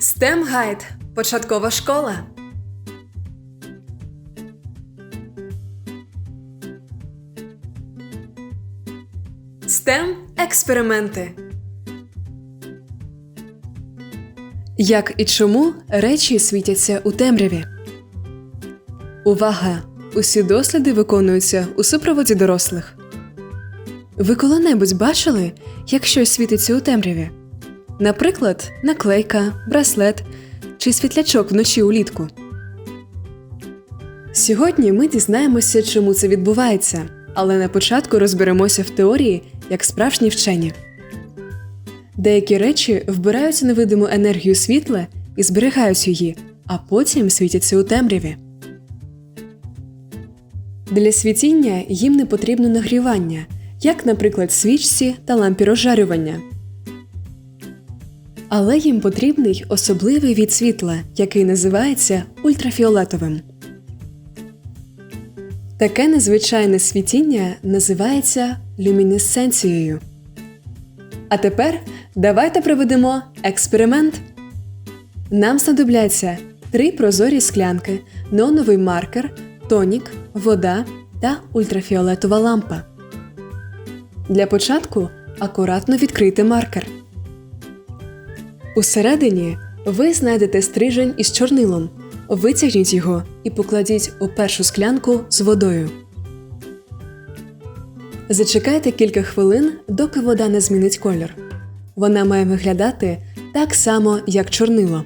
STEM Guide – початкова школа. STEM – експерименти. Як і чому речі світяться у темряві? Увага! Усі досліди виконуються у супроводі дорослих. Ви коли-небудь бачили, як щось світиться у темряві? Наприклад, наклейка, браслет чи світлячок вночі улітку. Сьогодні ми дізнаємося, чому це відбувається, але на початку розберемося в теорії як справжні вчені. Деякі речі вбирають невидиму енергію світла і зберігають її, а потім світяться у темряві. Для світіння їм не потрібно нагрівання, як, наприклад, свічці та лампі розжарювання. Але їм потрібний особливий від світла, який називається ультрафіолетовим. Таке незвичайне світіння називається люмінесценцією. А тепер давайте проведемо експеримент. Нам знадобляться три прозорі склянки, неоновий маркер, тонік, вода та ультрафіолетова лампа. Для початку акуратно відкрийте маркер. Усередині ви знайдете стрижень із чорнилом. Витягніть його і покладіть у першу склянку з водою. Зачекайте кілька хвилин, доки вода не змінить колір. Вона має виглядати так само, як чорнило.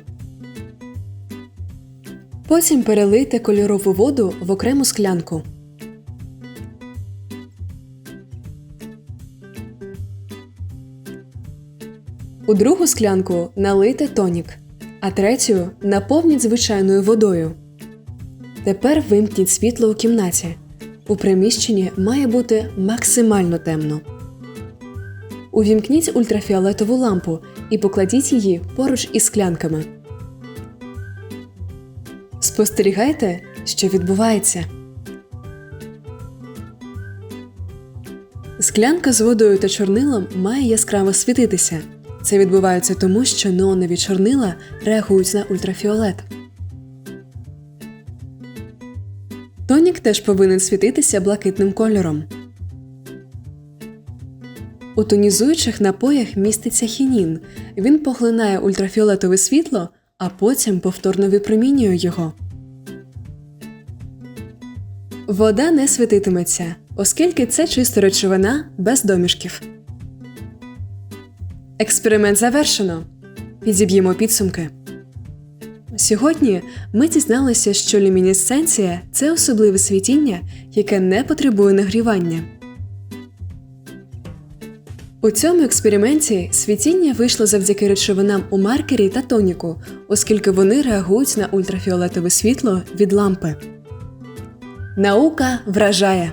Потім перелийте кольорову воду в окрему склянку. У другу склянку налийте тонік, а третю наповніть звичайною водою. Тепер вимкніть світло у кімнаті. У приміщенні має бути максимально темно. Увімкніть ультрафіолетову лампу і покладіть її поруч із склянками. Спостерігайте, що відбувається. Склянка з водою та чорнилом має яскраво світитися. Це відбувається тому, що неонові чорнила реагують на ультрафіолет. Тонік теж повинен світитися блакитним кольором. У тонізуючих напоях міститься хінін. Він поглинає ультрафіолетове світло, а потім повторно випромінює його. Вода не світитиметься, оскільки це чиста речовина без домішків. Експеримент завершено. Підіб'ємо підсумки. Сьогодні ми дізналися, що люмінесценція – це особливе світіння, яке не потребує нагрівання. У цьому експерименті світіння вийшло завдяки речовинам у маркері та тоніку, оскільки вони реагують на ультрафіолетове світло від лампи. Наука вражає.